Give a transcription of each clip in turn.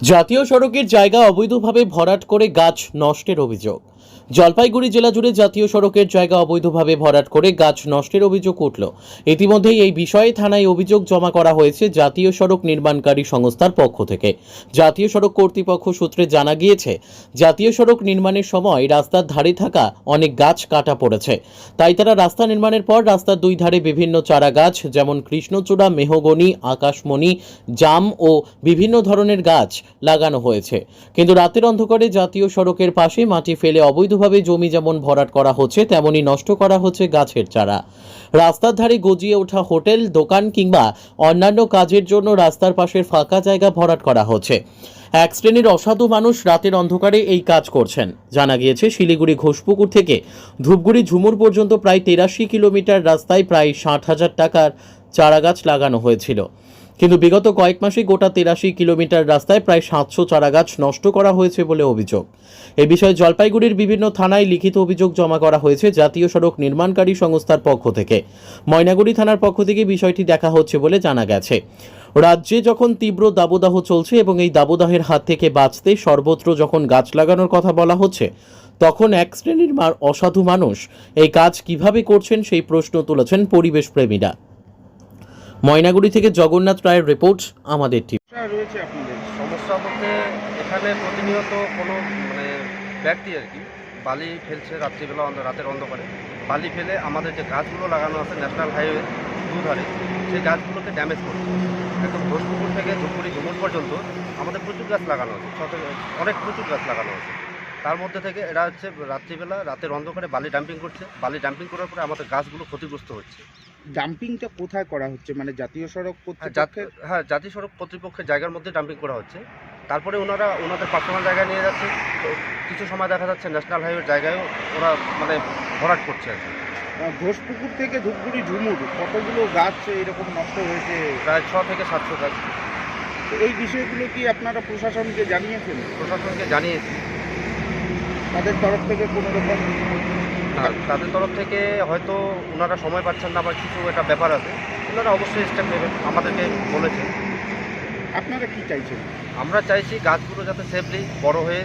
জাতীয় সড়কের জায়গা অবৈধভাবে ভরাট করে গাছ নষ্টের অভিযোগ। জলপাইগুড়ি জেলা জুড়ে জাতীয় সড়কের জায়গা অবৈধভাবে ভরাট করে গাছ নষ্টের অভিযোগ উঠল। ইতিমধ্যেই এই বিষয়ে থানায় অভিযোগ জমা করা হয়েছে জাতীয় সড়ক নির্মাণকারী সংস্থার পক্ষ থেকে। জাতীয় সড়ক কর্তৃপক্ষ সূত্রে জানা গিয়েছে, জাতীয় সড়ক নির্মাণের সময় রাস্তার ধারে থাকা অনেক গাছ কাটা পড়েছে। তাই তারা রাস্তা নির্মাণের পর রাস্তার দুই ধারে বিভিন্ন চারা গাছ, যেমন কৃষ্ণচূড়া, মেহগনি, আকাশমণি, জাম ও বিভিন্ন ধরনের গাছ লাগানো হয়েছে। কিন্তু রাতের অন্ধকারে জাতীয় সড়কের পাশে মাটি ফেলে অবৈধভাবে জমি যেমন ভরাট করা হচ্ছে তেমনি নষ্ট করা হচ্ছে গাছের চারা। রাস্তার ধারে গজিয়ে ওঠা হোটেল, দোকান কিংবা অন্যান্য কাজের জন্য রাস্তার পাশের ফাঁকা জায়গা ভরাট করা হচ্ছে। এক শ্রেণির অসাধু মানুষ রাতের অন্ধকারে এই কাজ করছেন। জানা গিয়েছে, শিলিগুড়ি ঘোষপুকুর থেকে ধূপগুড়ি ঝুমুর পর্যন্ত প্রায় তেরাশি কিলোমিটার রাস্তায় প্রায় ষাট হাজার টাকার চারাগাছ লাগানো হয়েছিল। কিন্তু বিগত কয়েক মাসে গোটা তেরাশি কিলোমিটার রাস্তায় প্রায় সাতশো চারাগাছ নষ্ট করা হয়েছে বলে অভিযোগ। এ বিষয়ে জলপাইগুড়ির বিভিন্ন থানায় লিখিত অভিযোগ জমা করা হয়েছে জাতীয় সড়ক নির্মাণকারী সংস্থার পক্ষ থেকে। ময়নাগুড়ি থানার পক্ষ থেকে বিষয়টি দেখা হচ্ছে বলে জানা গেছে। রাজ্যে যখন তীব্র দাবদাহ চলছে এবং এই দাবদাহের হাত থেকে বাঁচতে সর্বত্র যখন গাছ লাগানোর কথা বলা হচ্ছে, তখন এক শ্রেণির অসাধু মানুষ এই কাজ কীভাবে করছেন সেই প্রশ্ন তুলেছেন পরিবেশ প্রেমীরা ময়নাগুড়ি থেকে জগন্নাথ রায়ের রিপোর্ট আমাদের সমস্যা রয়েছে সমস্যা বলতে এখানে প্রতিনিয়ত কোনো মানে ব্যক্তি আর কি বালি ফেলছে রাত্রিবেলা রাতের অন্ধকারে। বালি ফেলে আমাদের যে গাছগুলো লাগানো আছে ন্যাশনাল হাইওয়ে দুধারে, সেই গাছগুলোকে ড্যামেজ করছে। একদম ঘোষপুকুর থেকে ধূপগুড়ি ঝুমুর পর্যন্ত আমাদের প্রচুর গাছ লাগানো আছে অনেক প্রচুর গাছ লাগানো আছে। তার মধ্যে থেকে এরা হচ্ছে রাত্রিবেলা রাতের অন্ধকারে বালি ডাম্পিং করছে। বালি ডাম্পিং করার পরে আমাদের গাছগুলো ক্ষতিগ্রস্ত হচ্ছে। ডাম্পিংটা কোথায় করা হচ্ছে? মানে জাতীয় সড়ক হ্যাঁ কর্তৃপক্ষের হ্যাঁ জাতীয় সড়ক কর্তৃপক্ষের জায়গার মধ্যে ডাম্পিং করা হচ্ছে। তারপরে ওনারা ওনাদের পার্সোনাল জায়গায় নিয়ে যাচ্ছে। কিছু সময় দেখা যাচ্ছে ন্যাশনাল হাইওয়ের জায়গায়ও ওরা মানে ভরাট করছে আর কি। ঘোষপুকুর থেকে ধূপগুড়ি ঝুমুর কতগুলো গাছ এরকম নষ্ট হয়েছে? প্রায় ছ থেকে সাতশো গাছ। তো এই বিষয়গুলো কি আপনারা প্রশাসনকে জানিয়েছেন? প্রশাসনকে জানিয়েছি। তাদের তরফ থেকে কোনো রকম আর তাদের তরফ থেকে হয়তো ওনারা সময় পাচ্ছেন না বা কিছু একটা ব্যাপার আছে। ওনারা অবশ্যই স্টেপ নেবেন আমাদেরকে বলেছেন। আপনারা কি চাইছেন? আমরা চাইছি গাছগুলো যাতে সেফলি বড় হয়ে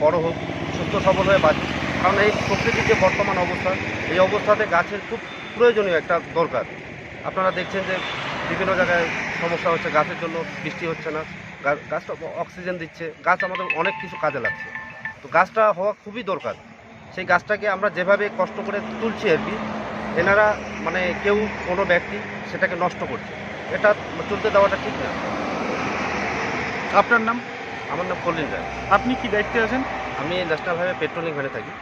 বড় হোক সুস্থ সবল হয়ে বাঁচুক। কারণ এই প্রকৃতির যে বর্তমান অবস্থা এই অবস্থাতে গাছের খুব প্রয়োজনীয় একটা দরকার। আপনারা দেখছেন যে বিভিন্ন জায়গায় সমস্যা হচ্ছে গাছের জন্য বৃষ্টি হচ্ছে না। গাছটা অক্সিজেন দিচ্ছে। গাছ আমাদের অনেক কিছু কাজে লাগছে। তো গাছটা হওয়া খুবই দরকার। সেই গাছটাকে আমরা যেভাবে কষ্ট করে তুলছি আর কি এনারা মানে কেউ কোনো ব্যক্তি সেটাকে নষ্ট করছে। এটা চলতে দেওয়াটা ঠিক না। আপনার নাম? আমার নাম কলিন রায়। আপনি কি দায়িত্বে আছেন? আমি ন্যাশনাল হাইওয়ে পেট্রোলিং ভ্যানে থাকি।